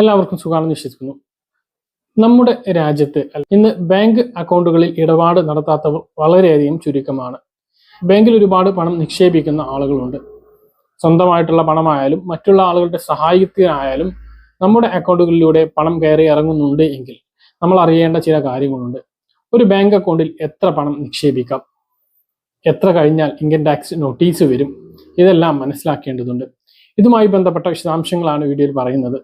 എല്ലാവർക്കും സുഖമാണെന്ന് വിശ്വസിക്കുന്നു. നമ്മുടെ രാജ്യത്ത് ഇന്ന് ബാങ്ക് അക്കൗണ്ടുകളിൽ ഇടപാട് നടത്താത്തവർ വളരെയധികം ചുരുക്കമാണ്. ബാങ്കിൽ ഒരുപാട് പണം നിക്ഷേപിക്കുന്ന ആളുകളുണ്ട്. സ്വന്തമായിട്ടുള്ള പണമായാലും മറ്റുള്ള ആളുകളുടെ സഹായത്തിനായാലും നമ്മുടെ അക്കൗണ്ടുകളിലൂടെ പണം കയറി ഇറങ്ങുന്നുണ്ട് എങ്കിൽ നമ്മൾ അറിയേണ്ട ചില കാര്യങ്ങളുണ്ട്. ഒരു ബാങ്ക് അക്കൗണ്ടിൽ എത്ര പണം നിക്ഷേപിക്കാം? എത്ര കഴിഞ്ഞാൽ ഇൻകം ടാക്സ് നോട്ടീസ് വരും? ഇതെല്ലാം മനസ്സിലാക്കേണ്ടതുണ്ട്. ഇതുമായി ബന്ധപ്പെട്ട വിശദാംശങ്ങളാണ് വീഡിയോയിൽ പറയുന്നത്.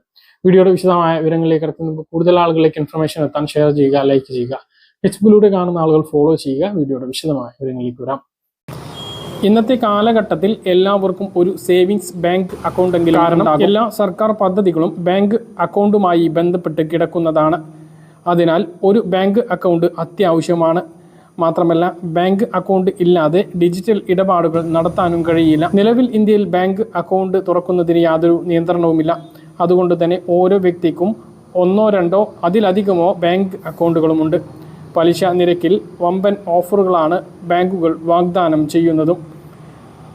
വീഡിയോയുടെ വിശദമായ വിവരങ്ങളിലേക്ക് കിടക്കുന്ന കൂടുതൽ ആളുകളിലേക്ക് ഇൻഫർമേഷൻ എത്താൻ ഷെയർ ചെയ്യുക ലൈക്ക് ചെയ്യുക. ഫേസ്ബുക്കിലൂടെ കാണുന്ന ആളുകൾ ഫോളോ ചെയ്യുക. വീഡിയോയുടെ വിശദമായ വിവരങ്ങളിലേക്ക് വരാം. ഇന്നത്തെ കാലഘട്ടത്തിൽ എല്ലാവർക്കും ഒരു സേവിങ്സ് ബാങ്ക് അക്കൗണ്ട് എങ്കിലും കാരണം എല്ലാ സർക്കാർ പദ്ധതികളും ബാങ്ക് അക്കൗണ്ടുമായി ബന്ധപ്പെട്ട് കിടക്കുന്നതാണ്. അതിനാൽ ഒരു ബാങ്ക് അക്കൗണ്ട് അത്യാവശ്യമാണ്. മാത്രമല്ല ബാങ്ക് അക്കൗണ്ട് ഇല്ലാതെ ഡിജിറ്റൽ ഇടപാടുകൾ നടത്താനും കഴിയില്ല. നിലവിൽ ഇന്ത്യയിൽ ബാങ്ക് അക്കൗണ്ട് തുറക്കുന്നതിന് യാതൊരു നിയന്ത്രണവുമില്ല. അതുകൊണ്ട് തന്നെ ഓരോ വ്യക്തിക്കും ഒന്നോ രണ്ടോ അതിലധികമോ ബാങ്ക് അക്കൗണ്ടുകളുമുണ്ട്. പലിശ നിരക്കിൽ വമ്പൻ ഓഫറുകളാണ് ബാങ്കുകൾ വാഗ്ദാനം ചെയ്യുന്നതും.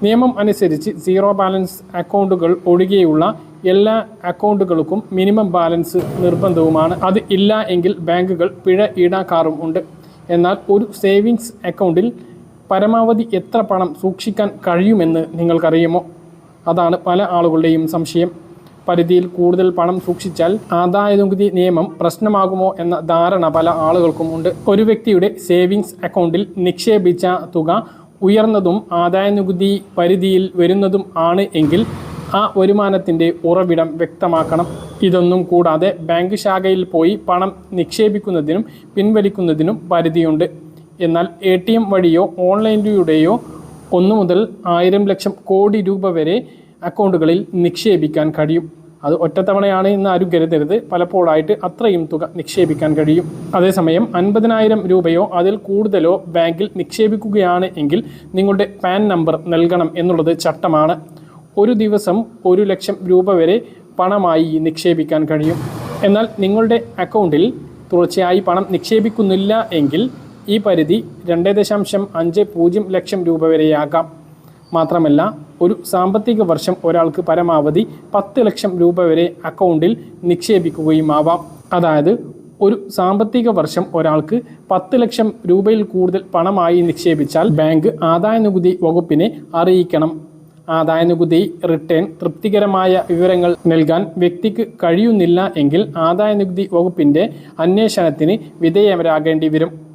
നിയമം അനുസരിച്ച് സീറോ ബാലൻസ് അക്കൗണ്ടുകൾ ഒഴികെയുള്ള എല്ലാ അക്കൗണ്ടുകൾക്കും മിനിമം ബാലൻസ് നിർബന്ധവുമാണ്. അത് ഇല്ല എങ്കിൽ ബാങ്കുകൾ പിഴ ഈടാക്കാറും ഉണ്ട്. എന്നാൽ ഒരു സേവിങ്സ് അക്കൗണ്ടിൽ പരമാവധി എത്ര പണം സൂക്ഷിക്കാൻ കഴിയുമെന്ന് നിങ്ങൾക്കറിയുമോ? അതാണ് പല ആളുകളുടെയും സംശയം. പരിധിയിൽ കൂടുതൽ പണം സൂക്ഷിച്ചാൽ ആദായ നികുതി നിയമം പ്രശ്നമാകുമോ എന്ന ധാരണ പല ആളുകൾക്കും ഉണ്ട്. ഒരു വ്യക്തിയുടെ സേവിങ്സ് അക്കൗണ്ടിൽ നിക്ഷേപിച്ച തുക ഉയർന്നതും ആദായ നികുതി പരിധിയിൽ വരുന്നതും ആണ് എങ്കിൽ ആ വരുമാനത്തിന്റെ ഉറവിടം വ്യക്തമാക്കണം. ഇതൊന്നും കൂടാതെ ബാങ്ക് ശാഖയിൽ പോയി പണം നിക്ഷേപിക്കുന്നതിനും പിൻവലിക്കുന്നതിനും പരിധിയുണ്ട്. എന്നാൽ എ ടി എം വഴിയോ ഓൺലൈനിലൂടെയോ ഒന്നു മുതൽ ആയിരം ലക്ഷം കോടി രൂപ വരെ അക്കൗണ്ടുകളിൽ നിക്ഷേപിക്കാൻ കഴിയും. അത് ഒറ്റത്തവണയാണ് എന്ന് ആരും കരുതരുത്. പലപ്പോഴായിട്ട് അത്രയും തുക നിക്ഷേപിക്കാൻ കഴിയും. അതേസമയം അൻപതിനായിരം രൂപയോ അതിൽ കൂടുതലോ ബാങ്കിൽ നിക്ഷേപിക്കുകയാണ് എങ്കിൽ നിങ്ങളുടെ പാൻ നമ്പർ നൽകണം എന്നുള്ളത് ചട്ടമാണ്. ഒരു ദിവസം ഒരു ലക്ഷം രൂപ വരെ പണമായി നിക്ഷേപിക്കാൻ കഴിയും. എന്നാൽ നിങ്ങളുടെ അക്കൗണ്ടിൽ തുടർച്ചയായി പണം നിക്ഷേപിക്കുന്നില്ല എങ്കിൽ ഈ പരിധി രണ്ട് ദശാംശം അഞ്ച് പൂജ്യം ലക്ഷം രൂപ വരെയാകാം. മാത്രമല്ല ഒരു സാമ്പത്തിക വർഷം ഒരാൾക്ക് പരമാവധി പത്ത് ലക്ഷം രൂപ വരെ അക്കൗണ്ടിൽ നിക്ഷേപിക്കുകയും ആവാം അതായത് ഒരു സാമ്പത്തിക വർഷം ഒരാൾക്ക് പത്ത് ലക്ഷം രൂപയിൽ കൂടുതൽ പണമായി നിക്ഷേപിച്ചാൽ ബാങ്ക് ആദായ നികുതി വകുപ്പിനെ അറിയിക്കണം. ആദായ നികുതി റിട്ടേൺ തൃപ്തികരമായ വിവരങ്ങൾ നൽകാൻ വ്യക്തിക്ക് കഴിയുന്നില്ല എങ്കിൽ ആദായ നികുതി വകുപ്പിന്റെ അന്വേഷണത്തിന് വിധേയരാകേണ്ടി വരും.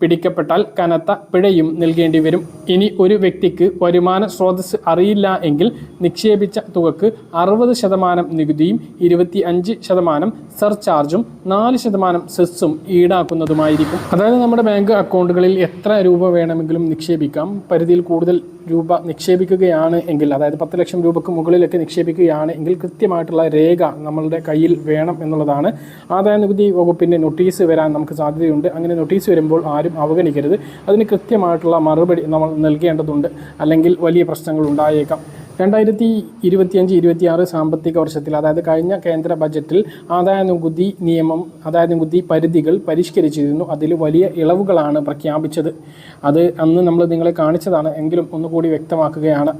പിടിക്കപ്പെട്ടാൽ കനത്ത പിഴയും നൽകേണ്ടി വരും ഇനി ഒരു വ്യക്തിക്ക് വരുമാന സ്രോതസ് അറിയില്ല എങ്കിൽ നിക്ഷേപിച്ച തുകക്ക് അറുപത് ശതമാനം നികുതിയും ഇരുപത്തി അഞ്ച് ശതമാനം സർചാർജും നാല് ശതമാനം സെസ്സും ഈടാക്കുന്നതുമായിരിക്കും. അതായത് നമ്മുടെ ബാങ്ക് അക്കൗണ്ടുകളിൽ എത്ര രൂപ വേണമെങ്കിലും നിക്ഷേപിക്കാം. പരിധിയിൽ കൂടുതൽ രൂപ നിക്ഷേപിക്കുകയാണ് എങ്കിൽ അതായത് പത്ത് ലക്ഷം രൂപക്ക് മുകളിലൊക്കെ നിക്ഷേപിക്കുകയാണ് എങ്കിൽ കൃത്യമായിട്ടുള്ള രേഖ നമ്മളുടെ കയ്യിൽ വേണം എന്നുള്ളതാണ്. ആദായ നികുതി വകുപ്പിന്റെ നോട്ടീസ് വരാൻ നമുക്ക് സാധ്യതയുണ്ട്. അങ്ങനെ നോട്ടീസ് വരുമ്പോൾ ആരും അവഗണിക്കരുത്. അതിന് കൃത്യമായിട്ടുള്ള മറുപടി നമ്മൾ നൽകേണ്ടതുണ്ട്. അല്ലെങ്കിൽ വലിയ പ്രശ്നങ്ങൾ ഉണ്ടായേക്കാം. രണ്ടായിരത്തി ഇരുപത്തിയഞ്ച് ഇരുപത്തിയാറ് സാമ്പത്തിക വർഷത്തിൽ അതായത് കഴിഞ്ഞ കേന്ദ്ര ബജറ്റിൽ ആദായ നികുതി നിയമം ആദായ നികുതി പരിധികൾ പരിഷ്കരിച്ചിരുന്നു. അതിൽ വലിയ ഇളവുകളാണ് പ്രഖ്യാപിച്ചത്. അത് അന്ന് നമ്മൾ നിങ്ങളെ കാണിച്ചതാണ്. എങ്കിലും ഒന്നുകൂടി വ്യക്തമാക്കുകയാണ്.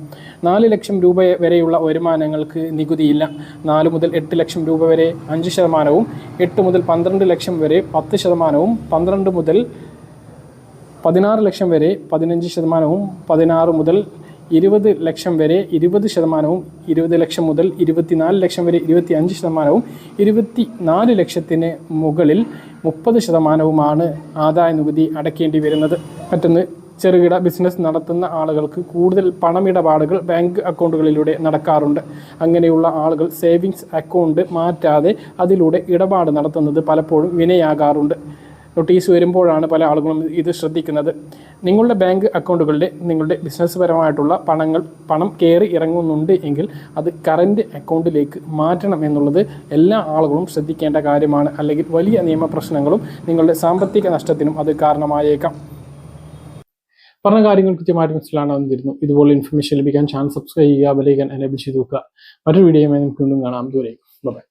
നാല് ലക്ഷം രൂപ വരെയുള്ള വരുമാനങ്ങൾക്ക് നികുതിയില്ല. നാല് മുതൽ എട്ട് ലക്ഷം രൂപ വരെ അഞ്ച് ശതമാനവും എട്ട് മുതൽ പന്ത്രണ്ട് ലക്ഷം വരെ പത്ത് ശതമാനവും പന്ത്രണ്ട് മുതൽ പതിനാറ് ലക്ഷം വരെ പതിനഞ്ച് ശതമാനവും പതിനാറ് മുതൽ ഇരുപത് ലക്ഷം വരെ ഇരുപത് ശതമാനവും ഇരുപത് ലക്ഷം മുതൽ ഇരുപത്തിനാല് ലക്ഷം വരെ ഇരുപത്തി അഞ്ച് ശതമാനവും ഇരുപത്തി നാല് ലക്ഷത്തിന് മുകളിൽ മുപ്പത് ശതമാനവുമാണ് ആദായ നികുതി അടയ്ക്കേണ്ടി വരുന്നത്. മറ്റൊന്ന് ചെറുകിട ബിസിനസ് നടത്തുന്ന ആളുകൾക്ക് കൂടുതൽ പണമിടപാടുകൾ ബാങ്ക് അക്കൗണ്ടുകളിലൂടെ നടക്കാറുണ്ട്. അങ്ങനെയുള്ള ആളുകൾ സേവിങ്സ് അക്കൗണ്ട് മാറ്റാതെ അതിലൂടെ ഇടപാട് നടത്തുന്നത് പലപ്പോഴും വിനയാകാറുണ്ട്. നോട്ടീസ് വരുമ്പോഴാണ് പല ആളുകളും ഇത് ശ്രദ്ധിക്കുന്നത്. നിങ്ങളുടെ ബാങ്ക് അക്കൗണ്ടുകളിലെ നിങ്ങളുടെ ബിസിനസ് പരമായിട്ടുള്ള പണങ്ങൾ പണം കയറി ഇറങ്ങുന്നുണ്ട് എങ്കിൽ അത് കറന്റ് അക്കൗണ്ടിലേക്ക് മാറ്റണം എന്നുള്ളത് എല്ലാ ആളുകളും ശ്രദ്ധിക്കേണ്ട കാര്യമാണ്. അല്ലെങ്കിൽ വലിയ നിയമപ്രശ്നങ്ങളും നിങ്ങളുടെ സാമ്പത്തിക നഷ്ടത്തിനും അത് കാരണമായേക്കാം. പറഞ്ഞ കാര്യങ്ങൾ കൃത്യമായിട്ട് മനസ്സിലാണ് വന്നിരുന്നു ഇതുപോലെ ഇൻഫർമേഷൻ ലഭിക്കാൻ ചാനൽ സബ്സ്ക്രൈബ് ചെയ്യുക ബെലൈക്കൻ എനേബിൾ ചെയ്ത് നോക്കുക മറ്റൊരു വീഡിയോയുമായി നമുക്ക് വീണ്ടും കാണാം. ദൂരേക്കും ബൈ